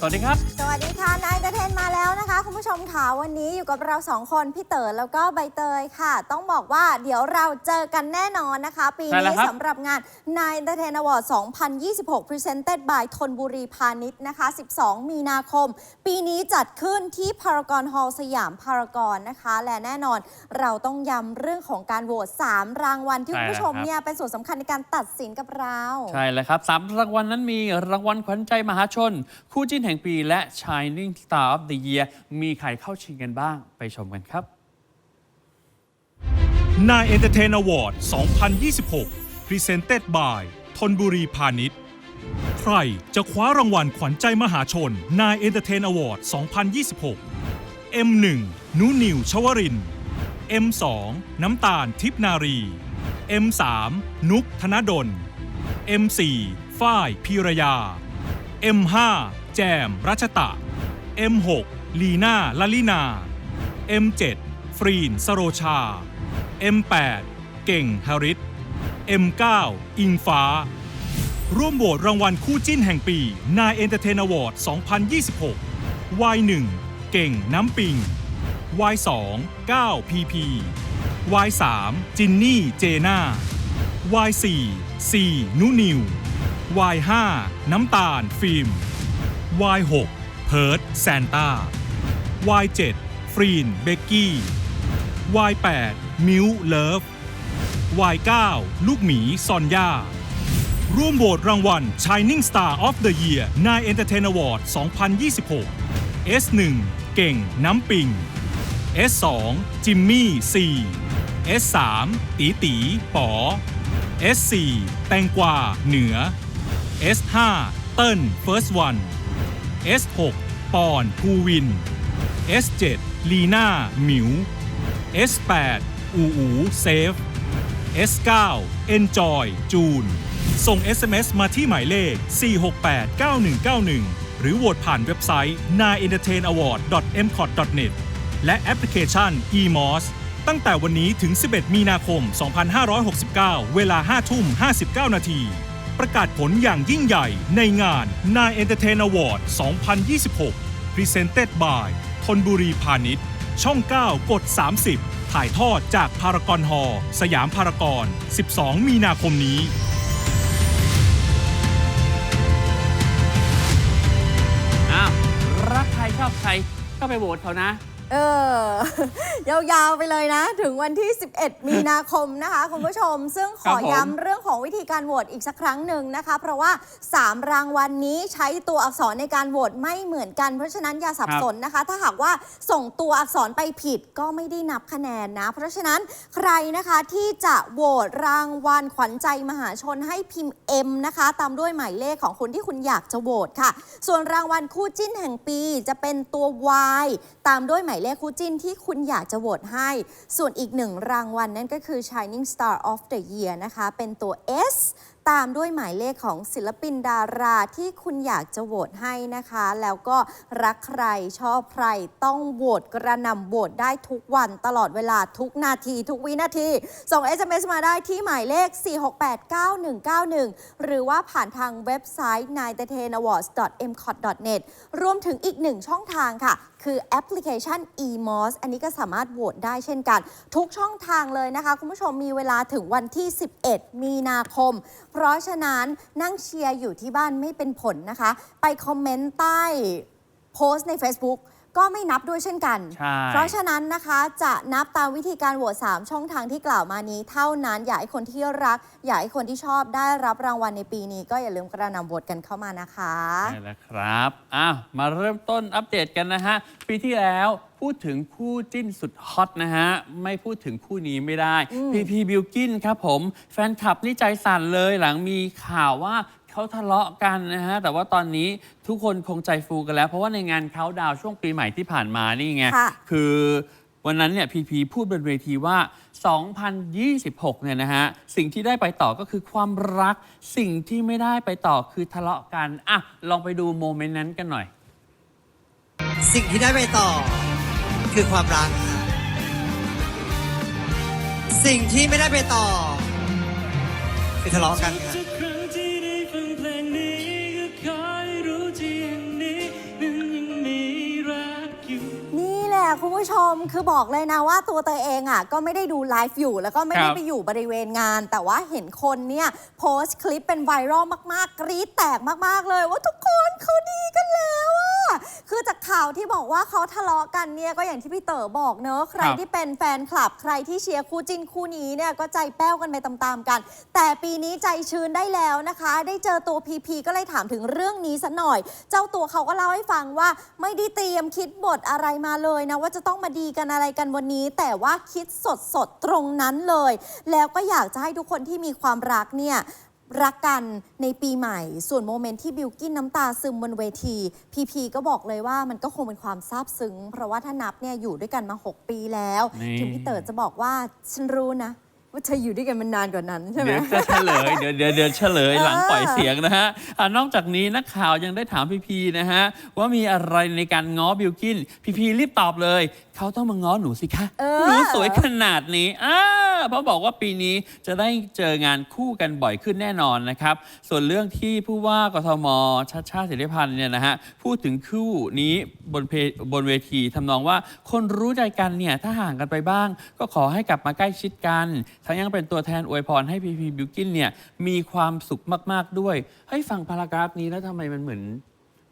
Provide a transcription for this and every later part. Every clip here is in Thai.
สวัสดีครับ สวัสดีค่ะ นายเตเทนมาแล้วนะคะ คุณผู้ชมค่ะวันนี้อยู่กับเราสองคนพี่เต๋อแล้วก็ใบเตยค่ะ ต้องบอกว่าเดี๋ยวเราเจอกันแน่นอนนะคะ ปีใช่แล้นี้วครับ สำหรับงานนายเตเทนอวอร์ด2026 Presented by ทนบุรีพาณิชย์นะคะ 12 มีนาคม ปีนี้จัดขึ้นที่พารากอนฮอลสยามพารากอนนะคะ และแน่นอนเราต้องย้ำเรื่องของการโหวต3รางวัลที่ใช่คุณผู้ชมแล้วครับเนี่ยเป็นส่วนสำคัญในการตัดสินกับเรา ใช่แล้วครับสามรางวัลนั้นมีรางวัลขวัญใจมหาชน คู่จิ้นแห่งปีและ Shining Star of the Year มีใครเข้าชิงกันบ้างไปชมกันครับนายเอนเตอร์เทนอวอร์ด 2026 Presented by ทนบุรีพาณิชย์ ใครจะคว้ารางวัลขวัญใจมหาชนนายเอนเตอร์เทนอวอร์ด 2026 M1 นูนิวชวริน M2 น้ำตาลทิพนารี M3 นุกธนดล M4 ฝ้ายพีรยา M5 แจม รัชตะ M6 ลีน่าลลินา M7 ฟรีน สโรชา M8 เก่งฮาริส M9 อิงฟ้า ร่วมโหวตรางวัลคู่จิ้นแห่งปีนายเอนเตอร์เทนอวอร์ด 2026 Y1 เก่งน้ำปิง Y2 9 PP Y3 จินนี่เจน่า Y4 4นูนิว Y5 น้ำตาลฟิล์ม Y6 เพิร์ดแซนต้า Y7 ฟรีนเบกกี้ Y8 มิวเลิฟ Y9 ลูกหมีซอนยาร่วมโหวตรางวัล Shining Star of the Year นาย Entertain Award 2026 S1 เก่งน้ำปิง S2 จิมมี่4 S3 ตีตีป๋อ S4 แตงกวาเหนือ S5 เติ้ล First One S6 ปอนภูวิน S7 ลีน่าหมิว S8 อูอูเซฟ S9 Enjoy จูน ส่ง SMS มาที่หมายเลข 4689191 หรือโหวตผ่านเว็บไซต์ n a e n t e r t a i n a w a r d m c o t n e t และแอปพลิเคชัน eMOS ตั้งแต่วันนี้ถึง 11 มีนาคม 2569 เวลา 5 ทุ่ม 59 นาที ประกาศผลอย่างยิ่งใหญ่ในงาน n a e n t e r t a i n Award 2026 Presented by ทนบุรีพาณิชย์ ช่อง 9 กด 30 ถ่ายทอดจากพารากอนฮอลล์สยามพารากอน 12 มีนาคมนี้อ้าวรักใครชอบใครก็ไปโหวตเขานะ เออ ยาวๆไปเลยนะ ถึงวันที่ 11 มีนาคมนะคะ คุณผู้ชม ซึ่งขอครับผมย้ำเรื่องของวิธีการโหวตอีกสักครั้งหนึ่งนะคะ เพราะว่า 3 รางวัลนนี้ใช้ตัวอักษรในการโหวตไม่เหมือนกัน เพราะฉะนั้นอย่าสับสนนะคะ ถ้าหากว่าส่งตัวอักษรไปผิดก็ไม่ได้นับคะแนนนะ เพราะฉะนั้นใครนะคะที่จะโหวตรางวัลขวัญใจมหาชนให้พิมพ์ M นะคะ ตามด้วยหมายเลขของคนที่คุณอยากจะโหวตค่ะ ส่วนรางวัลคู่จิ้นแห่งปีจะเป็นตัว Y ตามด้วยหมายเลขคู่จิ้นที่คุณอยากจะโหวตให้ ส่วนอีกหนึ่งรางวัลนั่นก็คือ Shining Star of the Year นะคะ เป็นตัว S ตามด้วยหมายเลขของศิลปินดาราที่คุณอยากจะโหวตให้นะคะ แล้วก็รักใครชอบใครต้องโหวตกระนำโหวตได้ทุกวันตลอดเวลาทุกนาที ทุกวินาที ส่ง SMS มาได้ที่หมายเลข 4689191 หรือว่าผ่านทางเว็บไซต์ n i n e t e n a w a r d s m c o t n e t รวมถึงอีกหนึ่งช่องทางค่ะ คือแอปพลิเคชัน eMOS อันนี้ก็สามารถโหวตได้เช่นกัน ทุกช่องทางเลยนะคะ คุณผู้ชมมีเวลาถึงวันที่ 11 มีนาคมเพราะฉะนั้นนั่งเชียร์อยู่ที่บ้านไม่เป็นผลนะคะ ไปคอมเมนต์ใต้โพสต์ใน Facebook ก็ไม่นับด้วยเช่นกัน ใช่ เพราะฉะนั้นนะคะจะนับตามวิธีการโหวต3ช่องทางที่กล่าวมานี้ เท่านั้นอยากให้คนที่รัก อยากให้คนที่ชอบได้รับรางวัลในปีนี้ ก็อย่าลืมกระหนำโหวตกันเข้ามานะคะ ใช่แล้วครับอ้าวมาเริ่มต้นอัปเดตกันนะฮะ ปีที่แล้วพูดถึงคู่จิ้นสุดฮอตนะฮะ ไม่พูดถึงคู่นี้ไม่ได้ พีพีบิวกินครับผม แฟนคลับนี่ใจสั่นเลยหลังมีข่าวว่า เขาทะเลาะกันนะฮะ แต่ว่าตอนนี้ทุกคนคงใจฟูกันแล้ว เพราะว่าในงานเขาดาวน์ช่วงปีใหม่ที่ผ่านมานี่ไง ค่ะ คือวันนั้นเนี่ยพีพีพูดบนเวทีว่า 2026 เนี่ยนะฮะ สิ่งที่ได้ไปต่อก็คือความรัก สิ่งที่ไม่ได้ไปต่อคือทะเลาะกัน อะ ลองไปดูโมเมนต์นั้นกันหน่อย สิ่งที่ได้ไปต่อ คือความรัก สิ่งที่ไม่ได้ไปต่อ คือทะเลาะกันค่ะ คุณผู้ชมคือบอกเลยนะว่าตัวเตยเองอะก็ไม่ได้ดูไลฟ์อยู่ แล้วก็ไม่ได้ไปอยู่บริเวณงาน แต่ว่าเห็นคนเนี่ยโพสต์คลิปเป็นไวรัลมากๆ กรี๊ดแตกมากๆเลยว่าทุกคนเขาดีกันแล้วอะคือจากข่าวที่บอกว่าเขาทะเลาะกันเนี่ยก็อย่างที่พี่เต๋อบอกเนอะใครที่เป็นแฟนคลับ ใครที่เชียร์คู่จิ้นคู่นี้เนี่ยก็ใจแป้วกันไปตามๆกัน แต่ปีนี้ใจชื้นได้แล้วนะคะ ได้เจอตัวพีพีก็เลยถามถึงเรื่องนี้สัหน่อย เจ้าตัวเขาก็เล่าให้ฟังว่าไม่ได้เตรียมคิดบทอะไรมาเลยนะว่าาจะต้องมาดีกันอะไรกันวันนี้ แต่ว่าคิดสดสดตรงนั้นเลย แล้วก็อยากจะให้ทุกคนที่มีความรักเนี่ยรักกันในปีใหม่ ส่วนโมเมนต์ที่บิวกินน้ำตาซึมบนเวที พีพีก็บอกเลยว่ามันก็คงเป็นความซาบซึ้ง เพราะว่าถ้านับเนี่ยอยู่ด้วยกันมา 6 ปีแล้ว ถึงพี่เต๋อจะบอกว่าฉันรู้นะ ว่าเธออยู่ด้วยกันมานานกว่านั้นใช่ไหมเดี๋ยวจะเฉลยเดี๋ยวเดี๋ยวเดี๋ยวเฉลยเออหลังปล่อยเสียงนะฮะอ่านอกจากนี้นักข่าวยังได้ถามพีพีนะฮะว่ามีอะไรในการง้อบิลกินพีพีรีบตอบเลย เขาต้องมาง้อหนูสิคะเออหนูสวยขนาดนี้อ่าเพราะบอกว่าปีนี้จะได้เจองานคู่กันบ่อยขึ้นแน่นอนนะครับ ส่วนเรื่องที่ผู้ว่ากทมชาติชาติสิริพันธ์เนี่ยนะฮะพูดถึงคู่นี้บนเพบนเวทีทำนองว่าคนรู้ใจกันเนี่ยถ้าห่างกันไปบ้าง ก็ขอให้กลับมาใกล้ชิดกันทั้งยังเป็นตัวแทนอวยพรให้พีพีบิวกินเนี่ยมีความสุขมาก ๆ ด้วยให้ฟังพารากราฟนี้แล้วทำไมมันเหมือน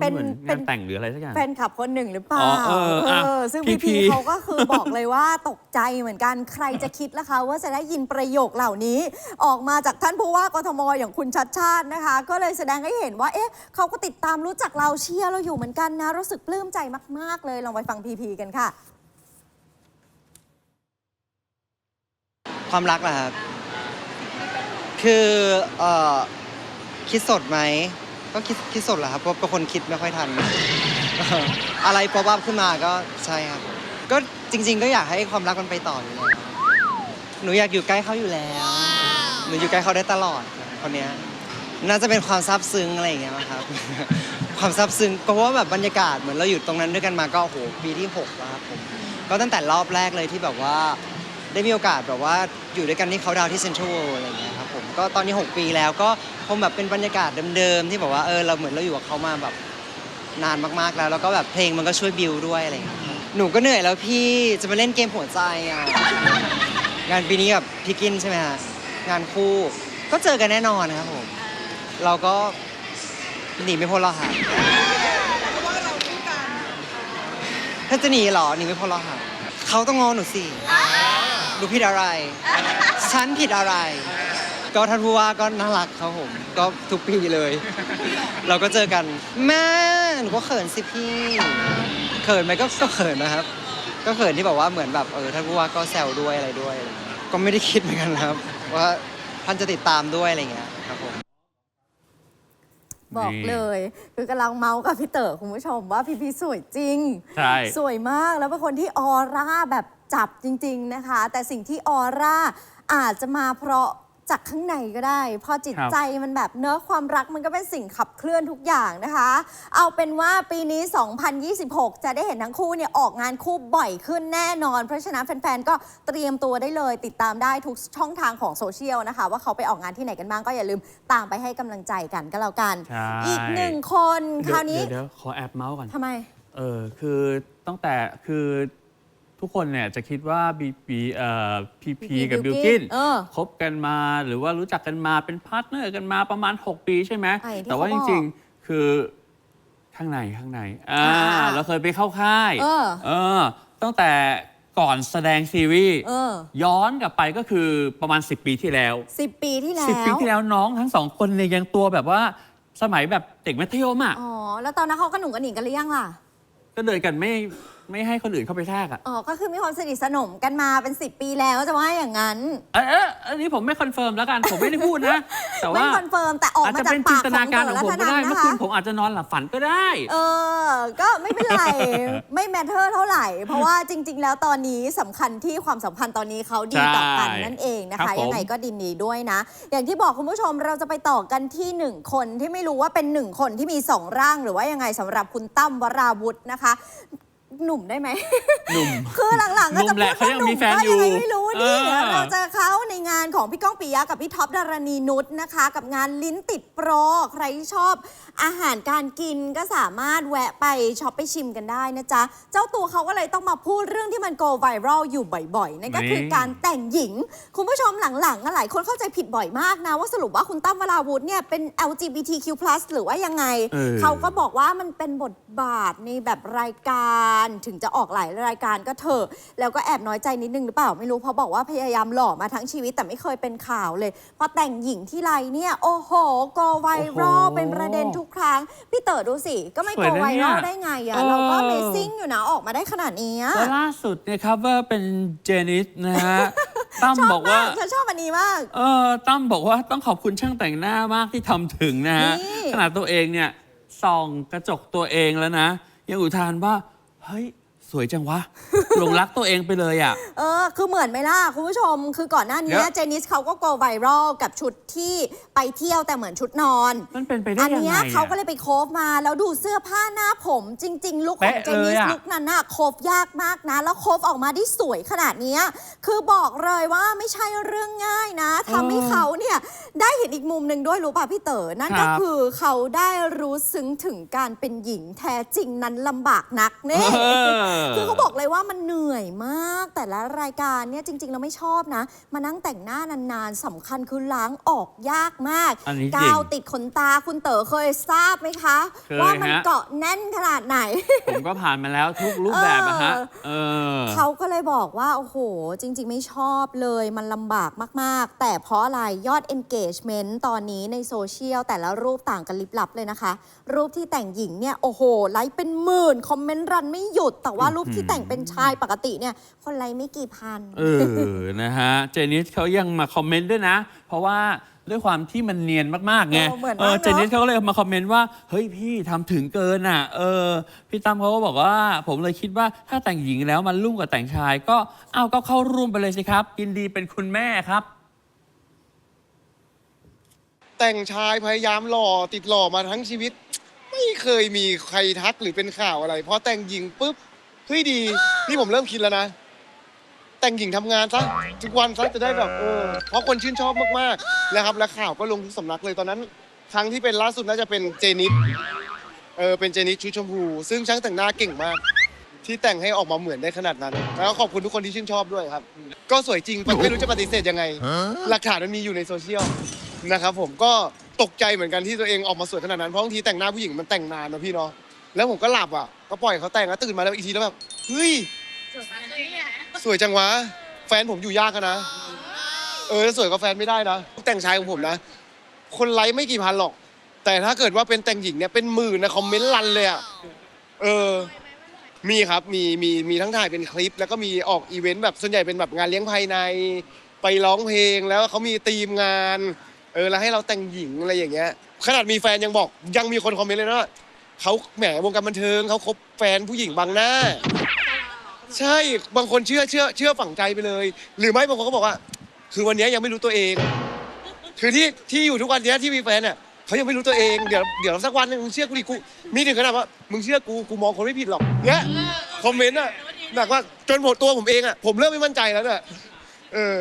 มันเหมือนเป็นงานแต่งหรืออะไรสักอย่างแฟนคลับคนหนึ่งหรือเปล่าอ๋อเอออะซึ่งพี่พี่พีพีเขาก็คือบอกเลยว่าตกใจเหมือนกันใครจะคิดล่ะคะว่าจะได้ยินประโยคเหล่านี้ ออกมาจากท่านผู้ว่ากทมอย่างคุณชัดชาตินะคะ ก็เลยแสดงให้เห็นว่า เอ๊ะเขาก็ติดตามรู้จักเราเชียร์เราอยู่เหมือนกันนะ รู้สึกปลื้มใจมาก ๆ เลยลองไปฟังพีพีกันค่ะ ความรักเหรอครับ คือเอ่อคิดสดไหม ก็คิดคิดสดแหละครับ เพราะเป็นคนคิดไม่ค่อยทัน อะไรป๊อปอัพขึ้นมาก็ใช่ครับ ก็จริง ๆ ก็อยากให้ความรักมันไปต่ออยู่แล้วหนูอยากอยู่ใกล้เขาอยู่แล้ว หนูอยู่ใกล้เขาได้ตลอดคนเนี้ย น่าจะเป็นความซาบซึ้งอะไรอย่างเงี้ยมั้งครับ ความซาบซึ้ง เพราะว่าแบบบรรยากาศเหมือนเราอยู่ตรงนั้นด้วยกันมาก็โอ้โหปีที่หกแล้วครับผม ก็ตั้งแต่รอบแรกเลยที่แบบว่า ได้มีโอกาสแบบว่าอยู่ด้วยกันที่เขาดาวน์ที่เซ็นทรัลอะไรอย่างเงี้ยครับผมก็ตอนนี้ 6 ปีแล้วก็คงแบบเป็นบรรยากาศเดิมๆที่แบบว่าเออเราเหมือนเราอยู่กับเขามาแบบนานมากๆแล้ว แล้วก็แบบเพลงมันก็ช่วยบิวด้วยอะไรอย่างเงี้ยครับหนูก็เหนื่อยแล้วพี่จะมาเล่นเกมหัวใจอะงานปีนี้กับพี่กินใช่ไหมฮะงานคู่ก็เจอกันแน่นอนครับผมเราก็หนีไม่พ้นหรอกค่ะถ้าจะหนีเหรอหนีไม่พ้นหรอกค่ะเขาต้องงอหนูสิ ดูผิดอะไร ฉันผิดอะไร ก็ท่านผู้ว่าก็น่ารักครับผม ก็ทุกปีเลย เราก็เจอกัน แม่หนูก็เขินสิพี่เขินไหมก็ก็เขินนะครับ ก็เขินที่แบบว่าเหมือนแบบเออท่านผู้ว่าก็แซวด้วยอะไรด้วยอะไรเงี้ยก็ไม่ได้คิดเหมือนกันนะครับ ว่าท่านจะติดตามด้วยอะไรเงี้ยครับผม บอกเลยคือกำลังเมาส์กับพี่เต๋อคุณผู้ชมว่าพีพีสวยจริง ใช่ สวยมากแล้วเป็นคนที่ออร่าแบบ จับจริง ๆนะคะ แต่สิ่งที่ออร่าอาจจะมาเพราะจากข้างในก็ได้ พอจิตครับใจมันแบบเนอะความรักมันก็เป็นสิ่งขับเคลื่อนทุกอย่างนะคะ เอาเป็นว่าปีนี้ 2026 จะได้เห็นทั้งคู่เนี่ยออกงานคู่บ่อยขึ้นแน่นอน เพราะฉะนั้นแฟนๆ ก็เตรียมตัวได้เลย ติดตามได้ทุกช่องทางของโซเชียลนะคะ ว่าเขาไปออกงานที่ไหนกันบ้างก็อย่าลืมตามไปให้กำลังใจกันก็แล้วกัน ใช่ อีกหนึ่งคนคราวนี้เดี๋ยวเดี๋ยวขอแอบเมาส์ก่อน ทำไม เออคือตั้งแต่คือ ทุกคนเนี่ยจะคิดว่าบีบีเอ่อพีพี PP กับบิบิลลกิกินนเออคบกันมาหรือว่ารู้จักกันมาเป็นพาร์ทเนอร์กันมาประมาณ 6 ปีใช่ไหมไอ้ที่แต่ว่าเขาจบอกริงๆ คือข้างในข้างในอ่าอ่าเราเคยไปเข้าค่ายเออ เออ ตั้งแต่ก่อนแสดงซีรีส์เออย้อนกลับไปก็คือประมาณ 10 ปีที่แล้ว สิบปีที่แล้10 ปีว ที่แล้วน้องทั้งสองคนเนี่ยยังตัวแบบว่าสมัยแบบเด็กมัธยมอะ อ๋อ แล้วตอนนั้นเขากระหนุ่งกระหนิงกันหรือยังล่ะ ก็เดินกันไม่ ไม่ให้คนอื่นเข้าไปแทรกอะอ๋อ ก็คือมีความสนิทสนมกันมาเป็น 10 ปีแล้วจะว่าอย่างนั้น เออเอออันนี้ผมไม่คอนเฟิร์มแล้วกันผมไม่ได้พูดนะ แต่ไม่ว่าคอนเฟิร์มแต่ออกอาจมาจะจากเป็นจิปานกตขนาองการเต๋ขอองและผมธก็นัได้นเมื่อนะคืคะ นผมอาจจะนอนหลับฝันก็ได้ เออ ก็ไม่เป็นไร ไม่แมทเทอร์เท่าไหร่ เพราะว่าจริง ๆ แล้วตอนนี้สำคัญที่ความสัมพันธ์ตอนนี้เขาดีต่อกันใช่นั่นเองนะครัคะ บผม ยังไงก็ดินดีด้วยนะ อย่างที่บอกคุณผู้ชมเราจะไปต่อกันที่หนึ่งคนที่ไม่รู้ว่าเป็นหนึ่งคนที่มีสองร่างหรือว่ายังไงสำหรับคุณตั้มวราวุฒินะคะ หนุ่มได้ไหม หนุ่ม คือหลังๆก็จะหนุ่มแหละพูดว่เขายังมีแฟนก็อยู่ยังไงไม่รู้ดิเออเราเจอเขาในงานของพี่ก้องปิยะกับพี่ท็อปดารณีนุชนะคะ กับงานลิ้นติดโปร ใครที่ชอบอาหารการกินก็สามารถแวะไปช็อปไปชิมกันได้นะจ๊ะ เจ้าตัวเขาก็เลยต้องมาพูดเรื่องที่มันโกไวรัลอยู่บ่อยๆนั่นก็คือนี่ การแต่งหญิง คุณผู้ชมหลังๆอะหลายคนเข้าใจผิดบ่อยมากนะ ว่าสรุปว่าคุณตั้มวราวุธเนี่ยเป็น LGBTQ+ หรือว่ายังไง เออเขาก็บอกว่ามันเป็นบทบาทในแบบรายการถึงจะออกหลายรายการก็เถอะแล้วก็แอบน้อยใจนิดนึงหรือเปล่าไม่รู้เพราะบอกว่าพยายามหล่อมาทั้งชีวิตแต่ไม่เคยเป็นข่าวเลยพอแต่งหญิงที่ไรเนี่ยโอ้โหโกไวรัลโอ้โหเป็นประเด็นทุกครั้ง พี่เต๋อดูสิ ก็ไม่สวยโกนะไวรัลเนี่ยได้ไงอะเออ เราก็ Amazing อยู่นะออกมาได้ขนาดนี้อะแล้วล่าสุดเนี่ยครับว่าเป็นเจนิสนะฮะ ตั้มชอบบอกว่ามากฉันชอบอันนี้มาก เออตั้มบอกว่าต้องขอบคุณช่างแต่งหน้ามากที่ทำถึงนะฮะนี่ ขนาดตัวเองเนี่ยส่องกระจกตัวเองแล้วนะ ยังอุทานว่า เฮ้ย สวยจังวะ หลงรักตัวเองไปเลยอะ เออ คือเหมือนไหมล่ะ คุณผู้ชม คือก่อนหน้านี้เดี๋ยวเจนิสเขาก็โกไวรัลกับชุดที่ไปเที่ยวแต่เหมือนชุดนอน มันเป็นไปได้อันยังเนี้ไงยอะเขาก็เลยไปโคฟมา แล้วดูเสื้อผ้าหน้าผม จริง ๆ ลุคของเป๊ะเจนิเลสยอะลุคนั้นน่ะโคฟยากมากนะ แล้วโคฟออกมาได้สวยขนาดเนี้ยคือบอกเลยว่าไม่ใช่เรื่องง่ายนะทำให้เขาเนี่ยได้เห็นอีกมุมหนึ่งด้วยรู้ป่ะพี่เต๋อนั่นก็คือเขาได้รู้ซึ้งถึงการเป็นหญิงแท้จริงนั้นลำบากนักเนี่ยเออคือเขาบอกเลยว่ามันเหนื่อยมากแต่ละรายการเนี่ยจริง ๆ เราไม่ชอบนะ มานั่งแต่งหน้านานๆสำคัญคือล้างออกยากมาก อันนี้จริงกาวติดขนตาคุณเต๋อเคยทราบไหมคะ เคยว่ามันฮะ เกาะแน่นขนาดไหน ผมก็ผ่านมาแล้วทุกรูปแบบอะฮะ เออ เขาก็เลยบอกว่า โอ้โห จริง ๆ ไม่ชอบเลยมันลำบากมาก ๆ แต่เพราะอะไรยอด engagement ตอนนี้ในโซเชียลแต่ละรูปต่างกันลิบลับเลยนะคะ รูปที่แต่งหญิงเนี่ย โอ้โห ไลค์เป็นหมื่น คอมเมนต์รันไม่หยุดแต่ว่ารูปที่แต่งเป็นชายปกติเนี่ย คนไลค์ไม่กี่พัน เออ นะฮะ เจนิสเขายังมาคอมเมนต์ด้วยนะ เพราะว่าด้วยความที่มันเนียนมาก ๆ ไง เออเหมือนมากเออเนอะเจนิสเขาก็เลยมาคอมเมนต์ว่า เฮ้ยพี่ทำถึงเกินอะ เออ พี่ตั้มเขาก็บอกว่า ผมเลยคิดว่าถ้าแต่งหญิงแล้วมันรุ่งกว่าแต่งชาย ก็ เอาก็เข้าร่วมไปเลยสิครับ ยินดีเป็นคุณแม่ครับ แต่งชายพยายามหล่อติดหล่อมาทั้งชีวิต ไม่เคยมีใครทักหรือเป็นข่าวอะไรพอแต่งหญิงปุ๊บ เฮ้ยดี นี่ผมเริ่มคิดแล้วนะ แต่งหญิงทำงานซะทุกวันซะจะได้แบบเออเพราะคนชื่นชอบมากๆนะครับและข่าวก็ลงทุกสำนักเลยตอนนั้น ครั้งที่เป็นล่าสุดน่าจะเป็นเจนิสเออเป็นเจนิสชุดชมพูซึ่งช่างแต่งหน้าเก่งมาก ที่แต่งให้ออกมาเหมือนได้ขนาดนั้น แล้วก็ขอบคุณทุกคนที่ชื่นชอบด้วยครับ ก็สวยจริงไม่รู้จะปฏิเสธยังไง หลักฐานมันมีอยู่ในโซเชียลนะครับผมก็ตกใจเหมือนกันที่ตัวเองออกมาสวยขนาดนั้นเพราะบางทีแต่งหน้าผู้หญิงมันแต่งนานนะพี่เนาะ แล้วผมก็หลับอะ ก็ปล่อยเขาแต่งแล้วตื่นมาแล้วอีกทีแล้วแบบ เฮ้ย สวยจังวะ แฟนผมอยู่ยากอะนะ เออสวยกับแฟนไม่ได้นะ แต่งชายของผมนะ คนไลค์ไม่กี่พันหรอก แต่ถ้าเกิดว่าเป็นแต่งหญิงเนี่ยเป็นหมื่นนะคอมเมนต์รันเลยอะ เออ มีครับ มี มี มีทั้งถ่ายเป็นคลิป แล้วก็มีออกอีเวนต์แบบส่วนใหญ่เป็นแบบงานเลี้ยงภายใน ไปร้องเพลงแล้วเขามีธีมงาน เออแล้วให้เราแต่งหญิงอะไรอย่างเงี้ย ขนาดมีแฟนยังบอกยังมีคนคอมเมนต์เลยนะ เขาแหมวงการบันเทิงเขาคบแฟนผู้หญิงบางหน้า ใช่บางคนเชื่อเชื่อเชื่อฝังใจไปเลย หรือไม่บางคนก็บอกว่า คือวันนี้ยังไม่รู้ตัวเอง คือที่ที่อยู่ทุกวันนี้ที่มีแฟนเนี่ยเขายังไม่รู้ตัวเองเดี๋ยวเดี๋ยวสักวันหนึงมึงเชื่อกูดิกูมีถึงขนาดว่ามึงเชื่อกูกูมองคนไม่ผิดหรอกเนี้ยคอมเมนต์อะหนักว่าจนผมตัวผมเองอะผมเริ่มไม่มั่นใจแล้วเนี่ยเออ